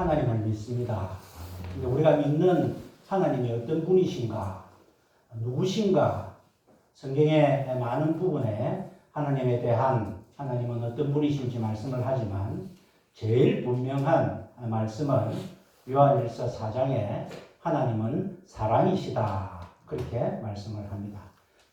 하나님을 믿습니다. 근데 우리가 믿는 하나님이 어떤 분이신가, 누구신가, 성경의 많은 부분에 하나님에 대한 하나님은 어떤 분이신지 말씀을 하지만 제일 분명한 말씀은 요한일서 4장에 하나님은 사랑이시다. 그렇게 말씀을 합니다.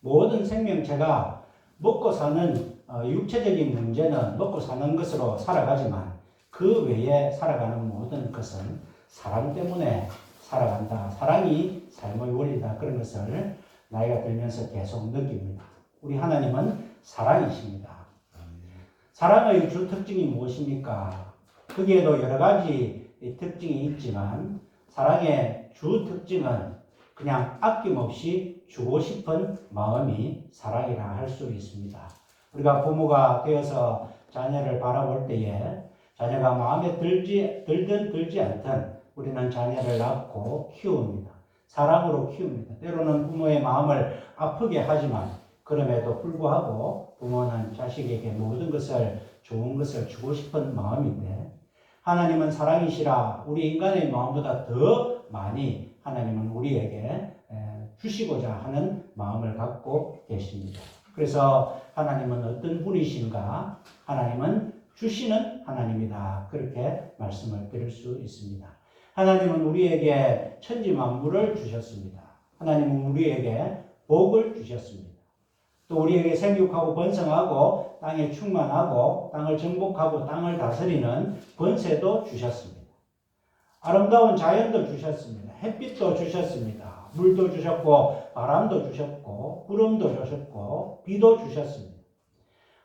모든 생명체가 먹고 사는 어, 육체적인 문제는 먹고 사는 것으로 살아가지만 그 외에 살아가는 모든 것은 사랑 때문에 살아간다. 사랑이 삶의 원리다. 그런 것을 나이가 들면서 계속 느낍니다. 우리 하나님은 사랑이십니다. 사랑의 주 특징이 무엇입니까? 거기에도 여러 가지 특징이 있지만 사랑의 주 특징은 그냥 아낌없이 주고 싶은 마음이 사랑이라 할 수 있습니다. 우리가 부모가 되어서 자녀를 바라볼 때에 자녀가 마음에 들지 들든 들지 않든 우리는 자녀를 낳고 키웁니다. 사랑으로 키웁니다. 때로는 부모의 마음을 아프게 하지만 그럼에도 불구하고 부모는 자식에게 모든 것을 좋은 것을 주고 싶은 마음인데 하나님은 사랑이시라 우리 인간의 마음보다 더 많이 하나님은 우리에게 주시고자 하는 마음을 갖고 계십니다. 그래서 하나님은 어떤 분이신가? 하나님은 주시는 하나님이다. 그렇게 말씀을 드릴 수 있습니다. 하나님은 우리에게 천지 만물을 주셨습니다. 하나님은 우리에게 복을 주셨습니다. 또 우리에게 생육하고 번성하고 땅에 충만하고 땅을 정복하고 땅을 다스리는 권세도 주셨습니다. 아름다운 자연도 주셨습니다. 햇빛도 주셨습니다. 물도 주셨고 바람도 주셨고 구름도 주셨고 비도 주셨습니다.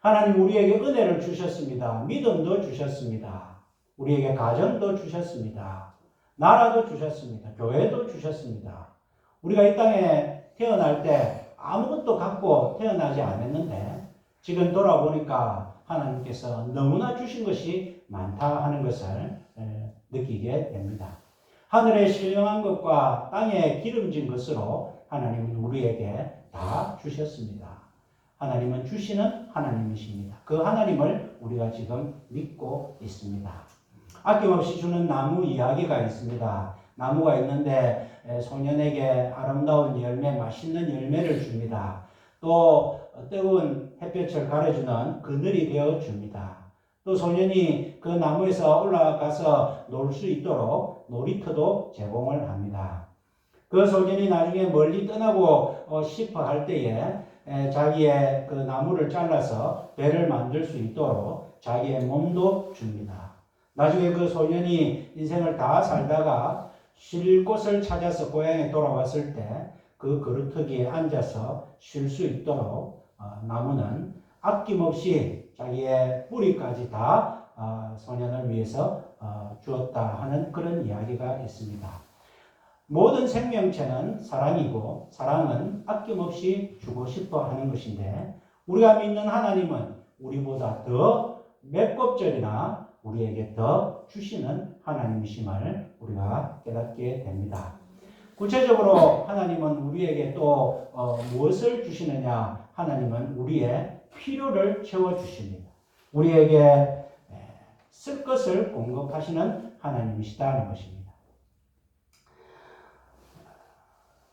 하나님 우리에게 은혜를 주셨습니다. 믿음도 주셨습니다. 우리에게 가정도 주셨습니다. 나라도 주셨습니다. 교회도 주셨습니다. 우리가 이 땅에 태어날 때 아무것도 갖고 태어나지 않았는데 지금 돌아보니까 하나님께서 너무나 주신 것이 많다 하는 것을 느끼게 됩니다. 하늘에 신령한 것과 땅에 기름진 것으로 하나님은 우리에게 다 주셨습니다. 하나님은 주시는 하나님이십니다. 그 하나님을 우리가 지금 믿고 있습니다. 아낌없이 주는 나무 이야기가 있습니다. 나무가 있는데 소년에게 아름다운 열매, 맛있는 열매를 줍니다. 또 뜨거운 햇볕을 가려주는 그늘이 되어 줍니다. 또 소년이 그 나무에서 올라가서 놀 수 있도록 놀이터도 제공을 합니다. 그 소년이 나중에 멀리 떠나고 싶어 할 때에 자기의 그 나무를 잘라서 배를 만들 수 있도록 자기의 몸도 줍니다. 나중에 그 소년이 인생을 다 살다가 쉴 곳을 찾아서 고향에 돌아왔을 때 그 그루터기에 앉아서 쉴 수 있도록 어, 나무는 아낌없이 자기의 뿌리까지 다 어, 소년을 위해서 어, 주었다 하는 그런 이야기가 있습니다. 모든 생명체는 사랑이고 사랑은 아낌없이 주고 싶어 하는 것인데 우리가 믿는 하나님은 우리보다 더몇 법절이나 우리에게 더 주시는 하나님이심을 우리가 깨닫게 됩니다. 구체적으로 하나님은 우리에게 또 어, 무엇을 주시느냐? 하나님은 우리의 필요를 채워 주십니다. 우리에게 쓸 것을 공급하시는 하나님이시다는 것입니다.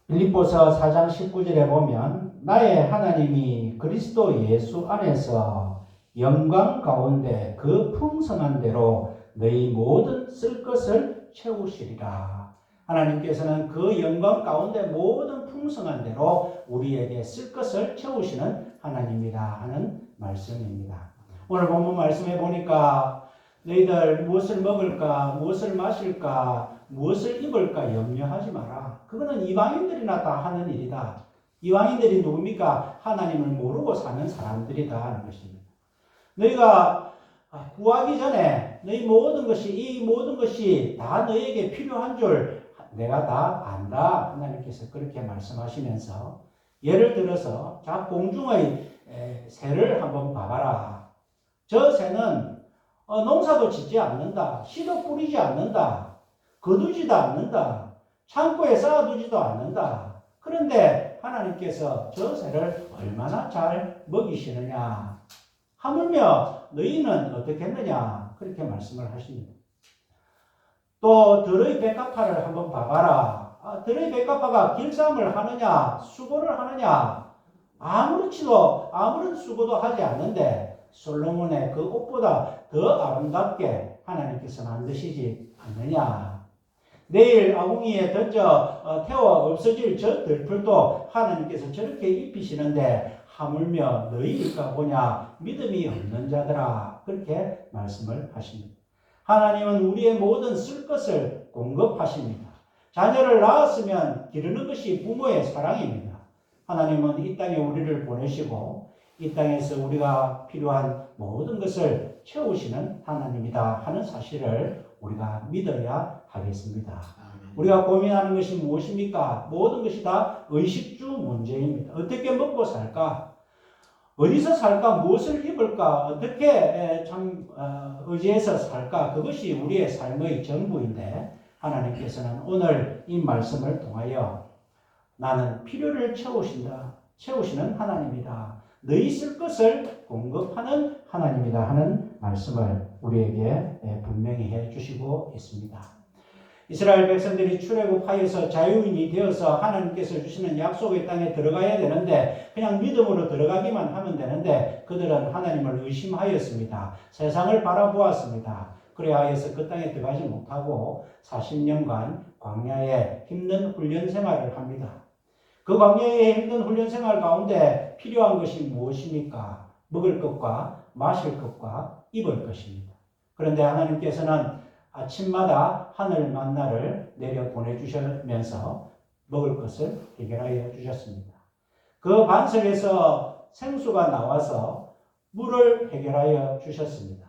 빌립보서 4장 19절에 보면 나의 하나님이 그리스도 예수 안에서 영광 가운데 그 풍성한 대로 너희 모든 쓸 것을 채우시리라. 하나님께서는 그 영광 가운데 모든 풍성한 대로 우리에게 쓸 것을 채우시는 하나님이다 하는 말씀입니다. 오늘 본문 말씀해 보니까 너희들 무엇을 먹을까, 무엇을 마실까, 무엇을 입을까 염려하지 마라. 그거는 이방인들이나 다 하는 일이다. 이방인들이 누굽니까? 하나님을 모르고 사는 사람들이다 하는 것입니다. 너희가 구하기 전에 너희 모든 것이 이 모든 것이 다 너에게 필요한 줄 내가 다 안다. 하나님께서 그렇게 말씀하시면서 예를 들어서 자 공중의 새를 한번 봐봐라. 저 새는 어, 농사도 짓지 않는다. 씨도 뿌리지 않는다. 거두지도 않는다. 창고에 쌓아두지도 않는다. 그런데 하나님께서 저 새를 얼마나 잘 먹이시느냐. 하물며 너희는 어떻게 했느냐. 그렇게 말씀을 하십니다. 또 들의 백합화를 한번 봐봐라. 아, 들의 백합화가 길쌈을 하느냐, 수고를 하느냐, 아무렇지도 아무런 수고도 하지 않는데 솔로몬의 그 옷보다 더 아름답게 하나님께서 만드시지 않느냐. 내일 아궁이에 던져 어, 태워 없어질 저 들풀도 하나님께서 저렇게 입히시는데 하물며 너희일까 보냐 믿음이 없는 자들아 그렇게 말씀을 하십니다. 하나님은 우리의 모든 쓸 것을 공급하십니다. 자녀를 낳았으면 기르는 것이 부모의 사랑입니다. 하나님은 이 땅에 우리를 보내시고 이 땅에서 우리가 필요한 모든 것을 채우시는 하나님이다 하는 사실을 우리가 믿어야 하겠습니다. 우리가 고민하는 것이 무엇입니까? 모든 것이 다 의식주 문제입니다. 어떻게 먹고 살까? 어디서 살까? 무엇을 입을까? 어떻게 에, 참 어, 의지해서 살까? 그것이 우리의 삶의 전부인데 하나님께서는 오늘 이 말씀을 통하여 나는 필요를 채우신다. 채우시는 하나님이다. 너희 쓸 것을 공급하는 하나님이다 하는 말씀을 우리에게 에, 분명히 해 주시고 있습니다. 이스라엘 백성들이 출애굽하여서 자유인이 되어서 하나님께서 주시는 약속의 땅에 들어가야 되는데 그냥 믿음으로 들어가기만 하면 되는데 그들은 하나님을 의심하였습니다. 세상을 바라보았습니다. 그래하여서 그 땅에 들어가지 못하고 40년간 광야에 힘든 훈련 생활을 합니다. 그 광야의 힘든 훈련 생활 가운데 필요한 것이 무엇입니까? 먹을 것과 마실 것과 입을 것입니다. 그런데 하나님께서는 아침마다 하늘 만나를 내려 보내주시면서 먹을 것을 해결하여 주셨습니다. 그 반석에서 생수가 나와서 물을 해결하여 주셨습니다.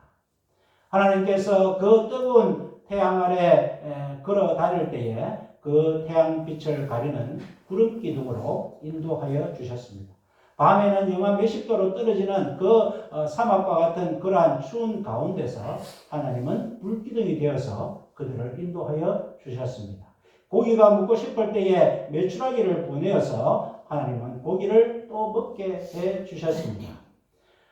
하나님께서 그 뜨거운 태양 아래 걸어 다닐 때에 그 태양빛을 가리는 구름 기둥으로 인도하여 주셨습니다. 밤에는 영하 몇십 도로 떨어지는 그 어, 사막과 같은 그러한 추운 가운데서 하나님은 불기둥이 되어서 그들을 인도하여 주셨습니다. 고기가 먹고 싶을 때에 메추라기를 보내어서 하나님은 고기를 또 먹게 해 주셨습니다.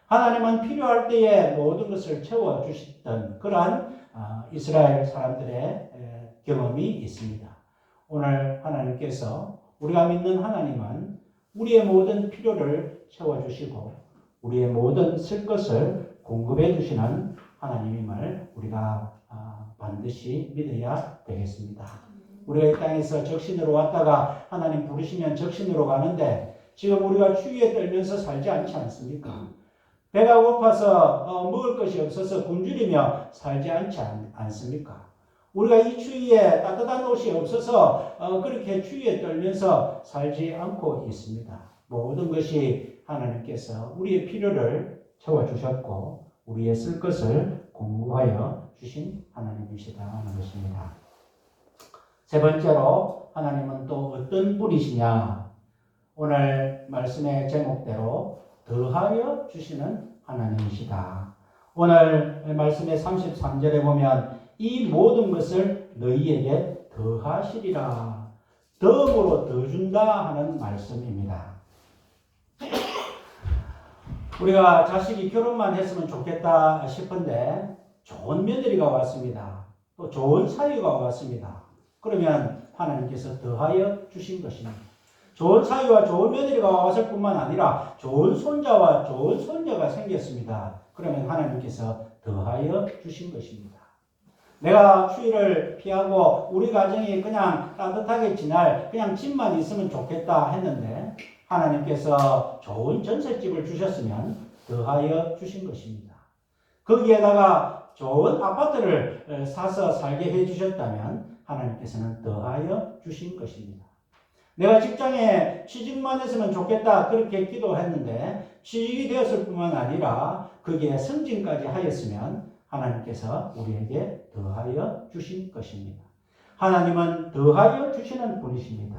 하나님은 필요할 때에 모든 것을 채워 주시던 그러한 아, 이스라엘 사람들의 경험이 있습니다. 오늘 하나님께서 우리가 믿는 하나님은 우리의 모든 필요를 채워주시고 우리의 모든 쓸 것을 공급해 주시는 하나님임을 우리가 아, 반드시 믿어야 되겠습니다. 우리가 이 땅에서 적신으로 왔다가 하나님 부르시면 적신으로 가는데 지금 우리가 추위에 떨면서 살지 않지 않습니까? 배가 고파서 어, 먹을 것이 없어서 굶주리며 살지 않지 않, 않습니까? 우리가 이 추위에 따뜻한 옷이 없어서 어, 그렇게 추위에 떨면서 살지 않고 있습니다. 모든 것이 하나님께서 우리의 필요를 채워주셨고 우리의 쓸 것을 공부하여 주신 하나님이시다 하는 것입니다. 세 번째로 하나님은 또 어떤 분이시냐? 오늘 말씀의 제목대로 더하여 주시는 하나님이시다. 오늘 말씀의 33절에 보면 이 모든 것을 너희에게 더하시리라. 덤으로 더 준다 하는 말씀입니다. 우리가 자식이 결혼만 했으면 좋겠다 싶은데 좋은 며느리가 왔습니다. 또 좋은 사위가 왔습니다. 그러면 하나님께서 더하여 주신 것입니다. 좋은 사위와 좋은 며느리가 왔을 뿐만 아니라 좋은 손자와 좋은 손녀가 생겼습니다. 그러면 하나님께서 더하여 주신 것입니다. 내가 추위를 피하고 우리 가정이 그냥 따뜻하게 지날 그냥 집만 있으면 좋겠다 했는데 하나님께서 좋은 전셋집을 주셨으면 더하여 주신 것입니다. 거기에다가 좋은 아파트를 사서 살게 해 주셨다면 하나님께서는 더하여 주신 것입니다. 내가 직장에 취직만 했으면 좋겠다 그렇게 기도했는데 취직이 되었을 뿐만 아니라 거기에 승진까지 하였으면 하나님께서 우리에게 더하여 주신 것입니다. 하나님은 더하여 주시는 분이십니다.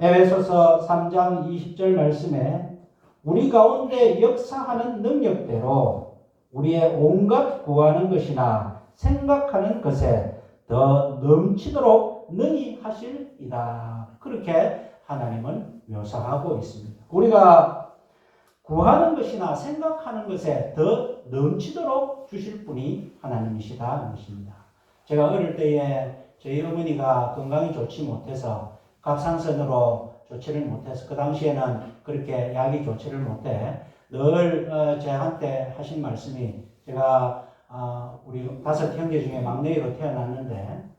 에베소서 3장 20절 말씀에 우리 가운데 역사하는 능력대로 우리의 온갖 구하는 것이나 생각하는 것에 더 넘치도록 능히 하실이다. 그렇게 하나님은 묘사하고 있습니다. 우리가 구하는 것이나 생각하는 것에 더 넘치도록 주실 분이 하나님이시다. 것입니다. 제가 어릴 때에 저희 어머니가 건강이 좋지 못해서 갑상선으로 조치를 못해서 그 당시에는 그렇게 약이 조치를 못해 늘 어, 저한테 하신 말씀이 제가 아, 우리 다섯 형제 중에 막내로 태어났는데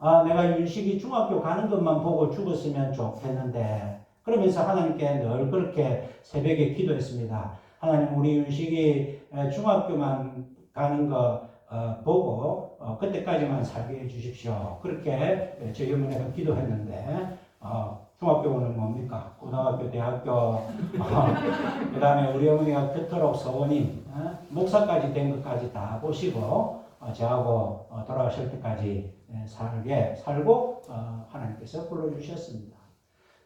아, 내가 윤식이 중학교 가는 것만 보고 죽었으면 좋겠는데 그러면서 하나님께 늘 그렇게 새벽에 기도했습니다. 하나님 우리 윤식이 에, 중학교만 가는 거 어, 보고 어, 그때까지만 살게 해주십시오. 그렇게 에, 저희 어머니가 기도했는데 어, 중학교는 뭡니까? 고등학교, 대학교 그 다음에 우리 어머니가 그토록 서원인 어, 목사까지 된 것까지 다 보시고 어, 저하고 어, 돌아가실 때까지 에, 살게 살고 어, 하나님께서 불러주셨습니다.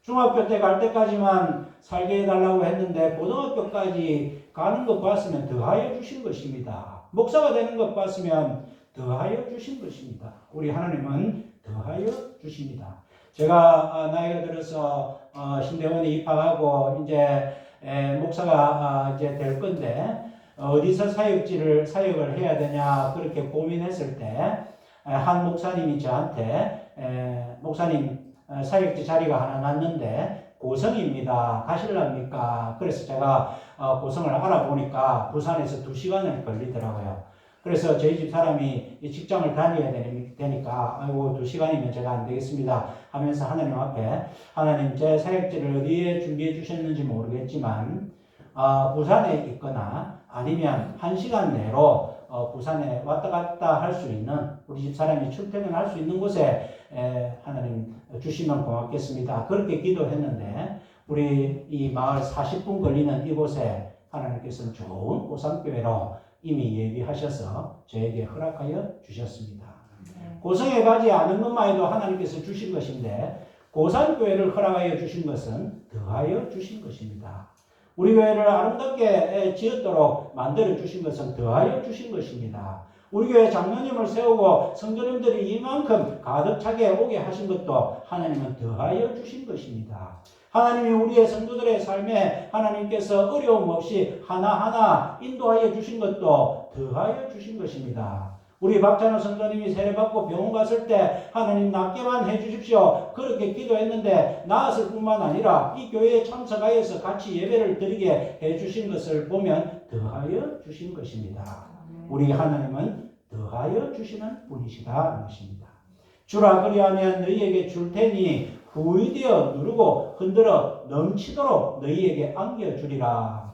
중학교 때 갈 때까지만 살게 해달라고 했는데 고등학교까지 가는 것 봤으면 더하여 주신 것입니다. 목사가 되는 것 봤으면 더하여 주신 것입니다. 우리 하나님은 더하여 주십니다. 제가 어, 나이가 들어서 어, 신대원에 입학하고 이제 에, 목사가 아, 이제 될 건데 어디서 사역지를 사역을 해야 되냐 그렇게 고민했을 때 한 목사님이 저한테 에, 목사님 어, 사역지 자리가 하나 났는데 고성입니다. 가실랍니까? 그래서 제가 어, 고성을 알아보니까 부산에서 두 시간을 걸리더라고요. 그래서 저희 집 사람이 이 직장을 다녀야 되니- 되니까 아이고 두 시간이면 제가 안 되겠습니다 하면서 하나님 앞에 하나님 제 사역지를 어디에 준비해 주셨는지 모르겠지만 아, 부산에 있거나 아니면 한 시간 내로 어, 부산에 왔다 갔다 할 수 있는 우리 집 사람이 출퇴근할 수 있는 곳에 에, 하나님 주시면 고맙겠습니다. 그렇게 기도했는데 우리 이 마을 40분 걸리는 이곳에 하나님께서는 좋은 고산교회로 이미 예비하셔서 저에게 허락하여 주셨습니다. 고성에 가지 않은 것만 해도 하나님께서 주신 것인데 고산교회를 허락하여 주신 것은 더하여 주신 것입니다. 우리 교회를 아름답게 지었도록 만들어 주신 것은 더하여 주신 것입니다. 우리 교회 장로님을 세우고 성도님들이 이만큼 가득 차게 오게 하신 것도 하나님은 더하여 주신 것입니다. 하나님이 우리의 성도들의 삶에 하나님께서 어려움 없이 하나하나 인도하여 주신 것도 더하여 주신 것입니다. 우리 박찬호 성도님이 세례받고 병원 갔을 때 하나님 낫게만 해주십시오. 그렇게 기도했는데 나았을 뿐만 아니라 이 교회에 참석하여서 같이 예배를 드리게 해주신 것을 보면 더하여 주신 것입니다. 우리 하나님은 더하여 주시는 분이시다 것입니다. 주라 그리하면 너희에게 줄 테니 후이되어 누르고 흔들어 넘치도록 너희에게 안겨주리라.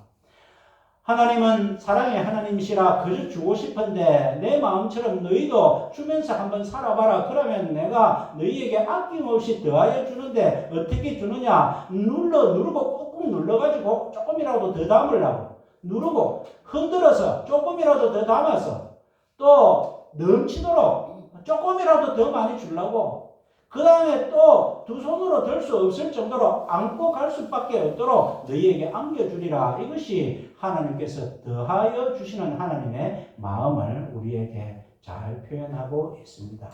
하나님은 사랑의 하나님이시라 그저 주고 싶은데 내 마음처럼 너희도 주면서 한번 살아봐라. 그러면 내가 너희에게 아낌없이 더하여 주는데 어떻게 주느냐? 눌러 누르고 꾹꾹 눌러가지고 조금이라도 더 담으려고 누르고 흔들어서 조금이라도 더 담아서 또 넘치도록 조금이라도 더 많이 주려고 그 다음에 또 두 손으로 들 수 없을 정도로 안고 갈 수밖에 없도록 너희에게 안겨주리라. 이것이 하나님께서 더하여 주시는 하나님의 마음을 우리에게 잘 표현하고 있습니다.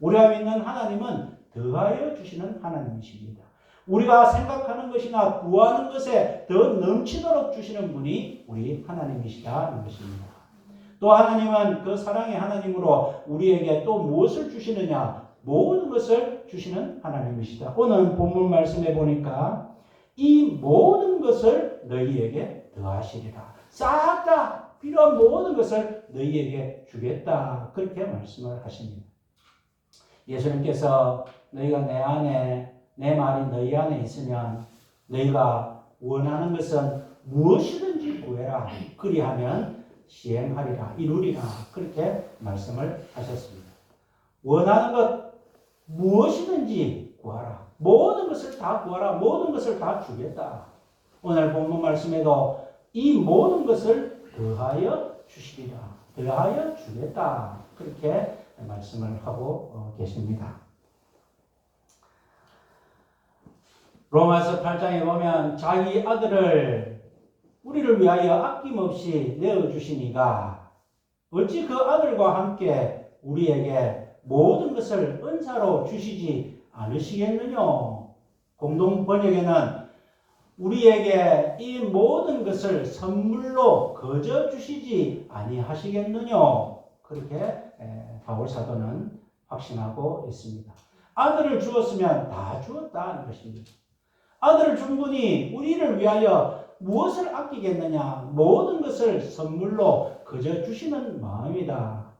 우리가 믿는 하나님은 더하여 주시는 하나님이십니다. 우리가 생각하는 것이나 구하는 것에 더 넘치도록 주시는 분이 우리 하나님이시다는 것입니다. 또 하나님은 그 사랑의 하나님으로 우리에게 또 무엇을 주시느냐? 모든 것을 주시는 하나님이시다. 오늘 본문 말씀해 보니까 이 모든 것을 너희에게 더하시리라. 싹 다 필요한 모든 것을 너희에게 주겠다. 그렇게 말씀을 하십니다. 예수님께서 너희가 내 안에 내 말이 너희 안에 있으면 너희가 원하는 것은 무엇이든지 구해라. 그리하면 시행하리라. 이루리라. 그렇게 말씀을 하셨습니다. 원하는 것 무엇이든지 구하라. 모든 것을 다 구하라. 모든 것을 다 주겠다. 오늘 본문 말씀에도 이 모든 것을 더하여 주시리라. 더하여 주겠다. 그렇게 말씀을 하고 어, 계십니다. 로마서 8장에 보면 자기 아들을 우리를 위하여 아낌없이 내어주시니가 어찌 그 아들과 함께 우리에게 모든 것을 은사로 주시지 않으시겠느냐? 공동 번역에는 우리에게 이 모든 것을 선물로 거저 주시지 아니하시겠느냐? 그렇게 바울 사도는 확신하고 있습니다. 아들을 주었으면 다 주었다는 것입니다. 아들을 준 분이 우리를 위하여 무엇을 아끼겠느냐? 모든 것을 선물로 그저 주시는 마음이다.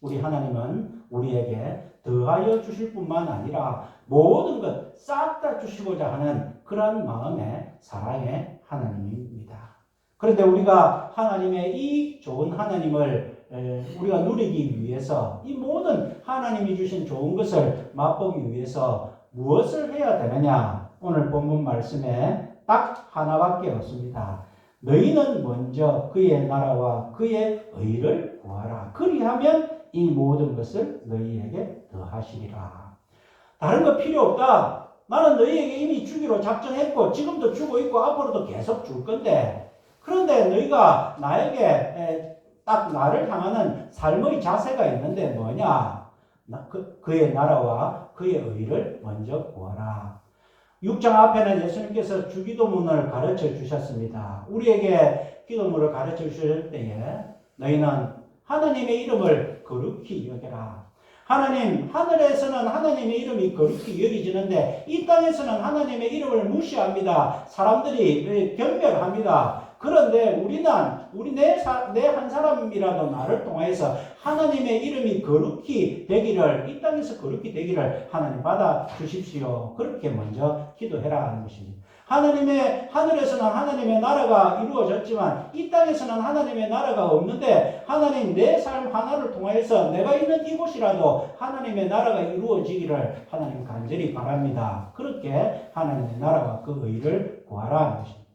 우리 하나님은 우리에게 더하여 주실 뿐만 아니라 모든 것 싹 다 주시고자 하는 그러한 마음의 사랑의 하나님입니다. 그런데 우리가 하나님의 이 좋은 하나님을 에, 우리가 누리기 위해서 이 모든 하나님이 주신 좋은 것을 맛보기 위해서 무엇을 해야 되느냐? 오늘 본문 말씀에 딱 하나밖에 없습니다. 너희는 먼저 그의 나라와 그의 의를 구하라. 그리하면 이 모든 것을 너희에게 더하시리라. 다른 거 필요 없다. 나는 너희에게 이미 주기로 작정했고 지금도 주고 있고 앞으로도 계속 줄 건데 그런데 너희가 나에게 에, 딱 나를 향하는 삶의 자세가 있는데 뭐냐? 나- 그, 그의 나라와 그의 의를 먼저 구하라. 6장 앞에는 예수님께서 주기도문을 가르쳐 주셨습니다. 우리에게 기도문을 가르쳐 주실 때에 너희는 하나님의 이름을 거룩히 여겨라. 하나님, 하늘에서는 하나님의 이름이 거룩히 여기지는데 이 땅에서는 하나님의 이름을 무시합니다. 사람들이 경멸합니다. 그런데 우리는 우리 내한 사람이라도 나를 통하여서 하나님의 이름이 거룩히 되기를 이 땅에서 거룩히 되기를 하나님 받아 주십시오. 그렇게 먼저 기도해라 하는 것입니다. 하나님의 하늘에서는 하나님의 나라가 이루어졌지만 이 땅에서는 하나님의 나라가 없는데 하나님 내 삶 하나를 통하여서 내가 있는 이곳이라도 하나님의 나라가 이루어지기를 하나님 간절히 바랍니다. 그렇게 하나님의 나라와 그 의를 구하라 것입니다.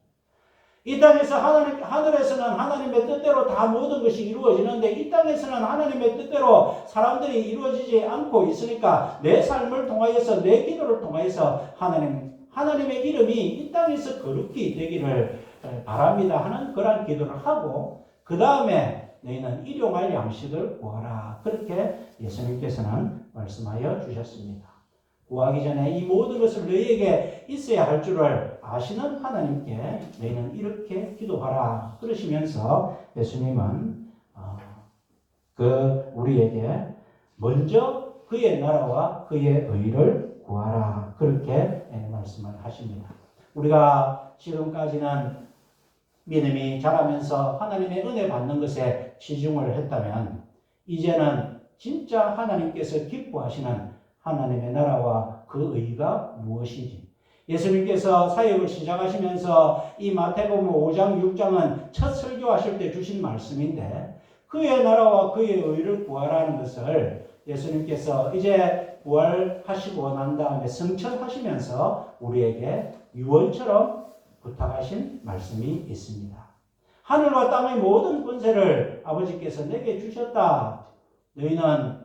이 땅에서 하나님, 하늘에서는 하나님의 뜻대로 다 모든 것이 이루어지는데 이 땅에서는 하나님의 뜻대로 사람들이 이루어지지 않고 있으니까 내 삶을 통하여서 내 기도를 통하여서 하나님, 하나님의 이름이 이 땅에서 거룩히 되기를 바랍니다 하는 그러한 기도를 하고 그 다음에 너희는 일용할 양식을 구하라. 그렇게 예수님께서는 말씀하여 주셨습니다. 구하기 전에 이 모든 것을 너희에게 있어야 할 줄을 아시는 하나님께 너희는 이렇게 기도하라. 그러시면서 예수님은 어, 그 우리에게 먼저 그의 나라와 그의 의를 구하라. 그렇게 하십니다. 우리가 지금까지는 믿음이 자라면서 하나님의 은혜 받는 것에 치중을 했다면 이제는 진짜 하나님께서 기뻐하시는 하나님의 나라와 그 의가 무엇인지 예수님께서 사역을 시작하시면서 이 마태복음 5장 6장은 첫 설교하실 때 주신 말씀인데 그의 나라와 그의 의를 구하라는 것을 예수님께서 이제 부활하시고 난 다음에 성천하시면서 우리에게 유언처럼 부탁하신 말씀이 있습니다. 하늘과 땅의 모든 권세를 아버지께서 내게 주셨다. 너희는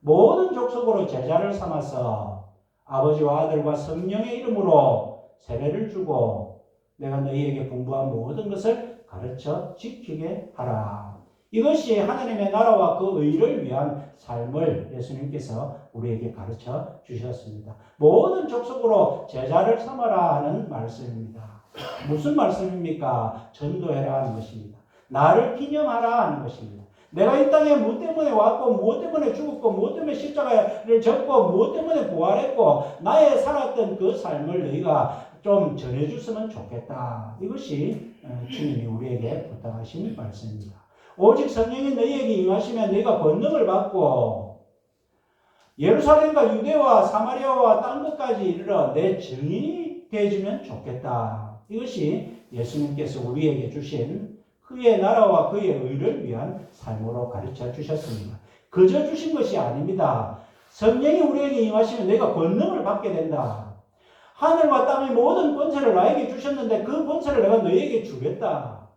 모든 족속으로 제자를 삼아서 아버지와 아들과 성령의 이름으로 세례를 주고 내가 너희에게 분부한 모든 것을 가르쳐 지키게 하라. 이것이 하나님의 나라와 그 의를 위한 삶을 예수님께서 우리에게 가르쳐 주셨습니다. 모든 족속으로 제자를 삼아라 하는 말씀입니다. 무슨 말씀입니까? 전도해라 하는 것입니다. 나를 기념하라 하는 것입니다. 내가 이 땅에 무엇 때문에 왔고 무엇 때문에 죽었고 무엇 때문에 십자가를 졌고 무엇 때문에 부활했고 나의 살았던 그 삶을 너희가 좀 전해줬으면 좋겠다. 이것이 주님이 우리에게 부탁하신 말씀입니다. 오직 성령이 너희에게 임하시면 너희가 권능을 받고 예루살렘과 유대와 사마리아와 딴 것까지 이르러 내 증인이 되어주면 좋겠다. 이것이 예수님께서 우리에게 주신 그의 나라와 그의 의를 위한 삶으로 가르쳐 주셨습니다. 그저 주신 것이 아닙니다. 성령이 우리에게 임하시면 내가 권능을 받게 된다. 하늘과 땅의 모든 권세를 나에게 주셨는데 그 권세를 내가 너에게 주겠다.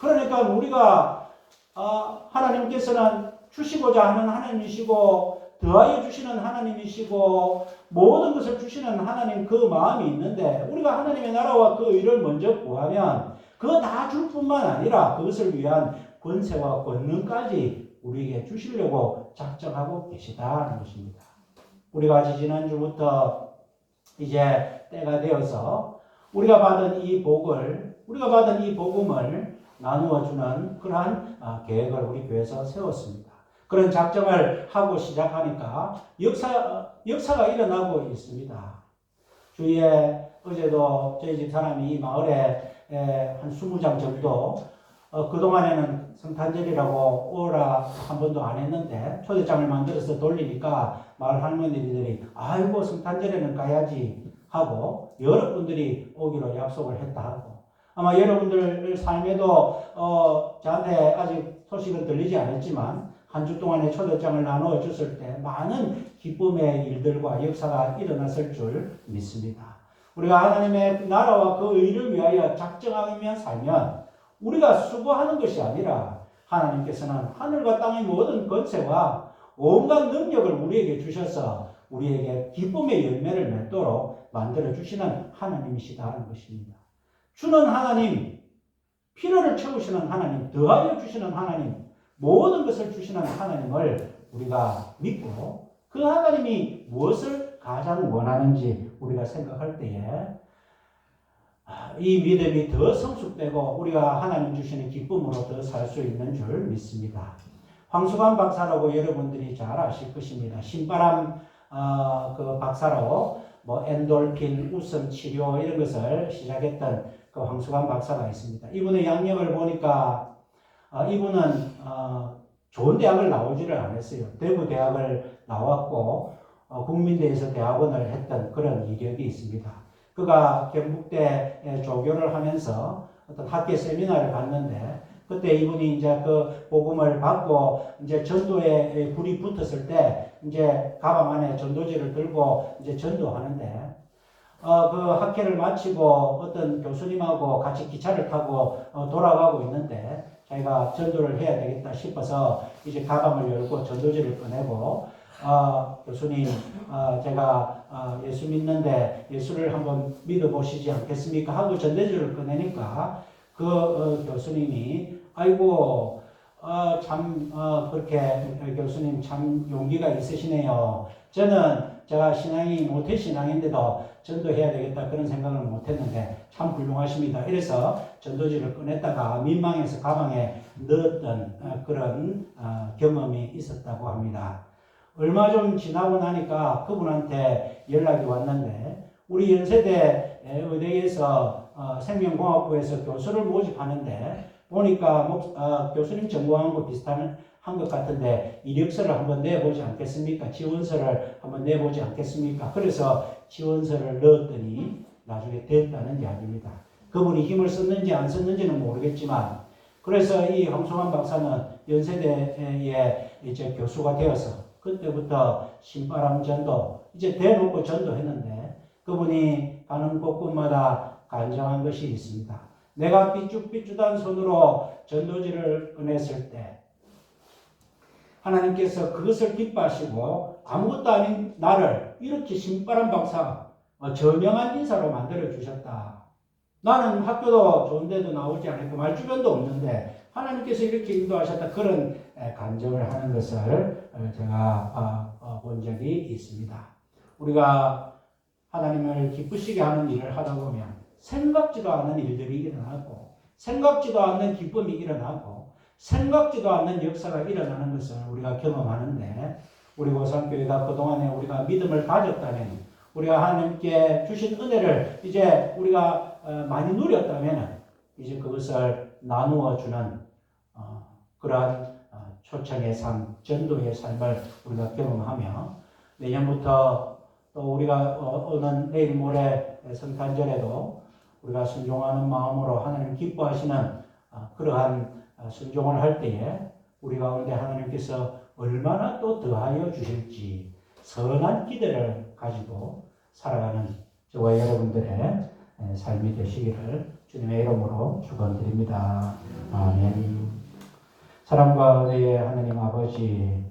그러니까 우리가 아, 하나님께서는 주시고자 하는 하나님이시고 더하여 주시는 하나님이시고 모든 것을 주시는 하나님 그 마음이 있는데 우리가 하나님의 나라와 그 의를 먼저 구하면 그거 다 줄 뿐만 아니라 그것을 위한 권세와 권능까지 우리에게 주시려고 작정하고 계시다는 것입니다. 우리가 지난주부터 이제 때가 되어서 우리가 받은 이 복을 우리가 받은 이 복음을 나누어 주는 그러한 계획을 우리 교회에서 세웠습니다. 그런 작정을 하고 시작하니까 역사, 역사가 일어나고 있습니다. 주위에 어제도 저희 집 사람이 이 마을에 에, 한 20장 정도 어, 그동안에는 성탄절이라고 오라 한 번도 안 했는데 초대장을 만들어서 돌리니까 마을 할머니들이 아이고 성탄절에는 가야지 하고 여러분들이 오기로 약속을 했다 하고 아마 여러분들 삶에도 어, 저한테 아직 소식은 들리지 않았지만 한 주 동안의 초대장을 나누어 줬을 때 많은 기쁨의 일들과 역사가 일어났을 줄 믿습니다. 우리가 하나님의 나라와 그 의를 위하여 작정하며 살면 우리가 수고하는 것이 아니라 하나님께서는 하늘과 땅의 모든 권세와 온갖 능력을 우리에게 주셔서 우리에게 기쁨의 열매를 맺도록 만들어 주시는 하나님이시다 하는 것입니다. 주는 하나님, 필요를 채우시는 하나님, 더하여 주시는 하나님, 모든 것을 주시는 하나님을 우리가 믿고 그 하나님이 무엇을 가장 원하는지 우리가 생각할 때에 아, 이 믿음이 더 성숙되고 우리가 하나님 주시는 기쁨으로 더 살 수 있는 줄 믿습니다. 황수관 박사라고 여러분들이 잘 아실 것입니다. 신바람 어, 그 박사로 뭐 엔돌핀, 웃음 치료 이런 것을 시작했던 그 황수관 박사가 있습니다. 이분의 양력을 보니까 어, 이분은 어, 좋은 대학을 나오지를 않았어요. 대구 대학을 나왔고 어, 국민대에서 대학원을 했던 그런 이력이 있습니다. 그가 경북대에 조교를 하면서 어떤 학계 세미나를 갔는데 그때 이분이 이제 그 복음을 받고 이제 전도에 불이 붙었을 때 이제 가방 안에 전도지를 들고 이제 전도하는데 어, 그 학회를 마치고 어떤 교수님하고 같이 기차를 타고 어, 돌아가고 있는데 자기가 전도를 해야 되겠다 싶어서 이제 가방을 열고 전도지를 꺼내고 어, 교수님 어, 제가 어, 예수 믿는데 예수를 한번 믿어보시지 않겠습니까? 하고 전도지를 꺼내니까 그 어, 교수님이 아이고 어, 참 어, 그렇게 교수님 참 용기가 있으시네요. 저는 제가 신앙이 모태 신앙인데도 전도해야 되겠다 그런 생각을 못했는데 참 훌륭하십니다. 이래서 전도지를 꺼냈다가 민망해서 가방에 넣었던 어, 그런 어, 경험이 있었다고 합니다. 얼마 좀 지나고 나니까 그분한테 연락이 왔는데 우리 연세대 의대에서 어, 생명공학부에서 교수를 모집하는데 보니까 교수님 전공한 거 비슷한 한 것 같은데 이력서를 한번 내보지 않겠습니까? 지원서를 한번 내보지 않겠습니까? 그래서 지원서를 넣었더니 나중에 됐다는 이야기입니다. 그분이 힘을 썼는지 안 썼는지는 모르겠지만 그래서 이 황송환 박사는 연세대의 이제 교수가 되어서 그때부터 신바람 전도 이제 대놓고 전도했는데 그분이 가는 곳곳마다 간증한 것이 있습니다. 내가 삐죽삐죽한 손으로 전도지를 꺼냈을 때 하나님께서 그것을 기뻐하시고 아무것도 아닌 나를 이렇게 신바람 박사 어, 저명한 인사로 만들어 주셨다. 나는 학교도 좋은 데도 나오지 않고 말 주변도 없는데 하나님께서 이렇게 인도하셨다 그런 간증을 하는 것을 어, 제가 어, 본 적이 있습니다. 우리가 하나님을 기쁘시게 하는 일을 하다 보면 생각지도 않은 일들이 일어나고 생각지도 않는 기쁨이 일어나고 생각지도 않는 역사가 일어나는 것을 우리가 경험하는데 우리 고산교회가 그동안에 우리가 믿음을 가졌다면 우리가 하나님께 주신 은혜를 이제 우리가 어, 많이 누렸다면 이제 그것을 나누어 주는 어, 그러한 어, 초청의 삶, 전도의 삶을 우리가 경험하며 내년부터 또 우리가 오는 내일 모레 성탄절에도 우리가 순종하는 마음으로 하나님 기뻐하시는 그러한 아, 순종을 할 때에 우리 가운데 하나님께서 얼마나 또 더하여 주실지 선한 기대를 가지고 살아가는 저와 여러분들의 삶이 되시기를 주님의 이름으로 축원드립니다. 아멘. 사랑과 은혜의 하나님 아버지,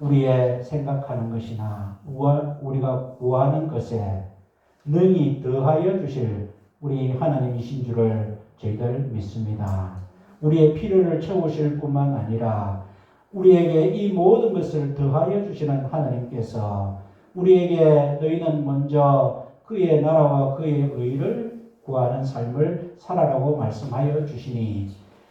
우리의 생각하는 것이나 우리가 구하는 것에 능히 더하여 주실 우리 하나님이신 줄을 저희들 믿습니다. 우리의 필요를 채우실 뿐만 아니라 우리에게 이 모든 것을 더하여 주시는 하나님께서 우리에게 너희는 먼저 그의 나라와 그의 의를 구하는 삶을 살아라고 말씀하여 주시니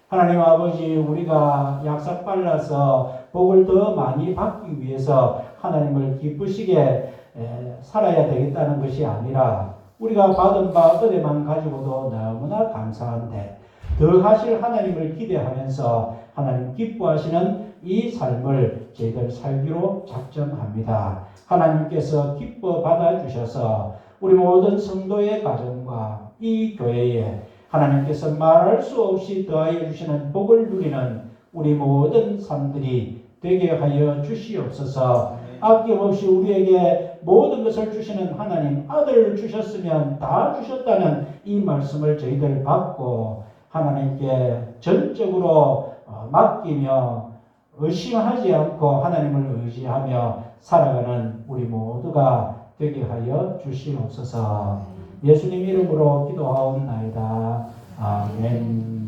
하나님 아버지 우리가 약삭 빨라서 복을 더 많이 받기 위해서 하나님을 기쁘시게 에, 살아야 되겠다는 것이 아니라 우리가 받은 바 은혜만 가지고도 너무나 감사한데 더 하실 하나님을 기대하면서 하나님 기뻐하시는 이 삶을 저희들 살기로 작정합니다. 하나님께서 기뻐 받아주셔서 우리 모든 성도의 가정과 이 교회에 하나님께서 말할 수 없이 더하여 주시는 복을 누리는 우리 모든 삶들이 되게 하여 주시옵소서 아낌없이 우리에게 모든 것을 주시는 하나님 아들을 주셨으면 다 주셨다는 이 말씀을 저희들 받고 하나님께 전적으로 어, 맡기며 의심하지 않고 하나님을 의지하며 살아가는 우리 모두가 되게 하여 주시옵소서. 예수님 이름으로 기도하옵나이다. 아멘.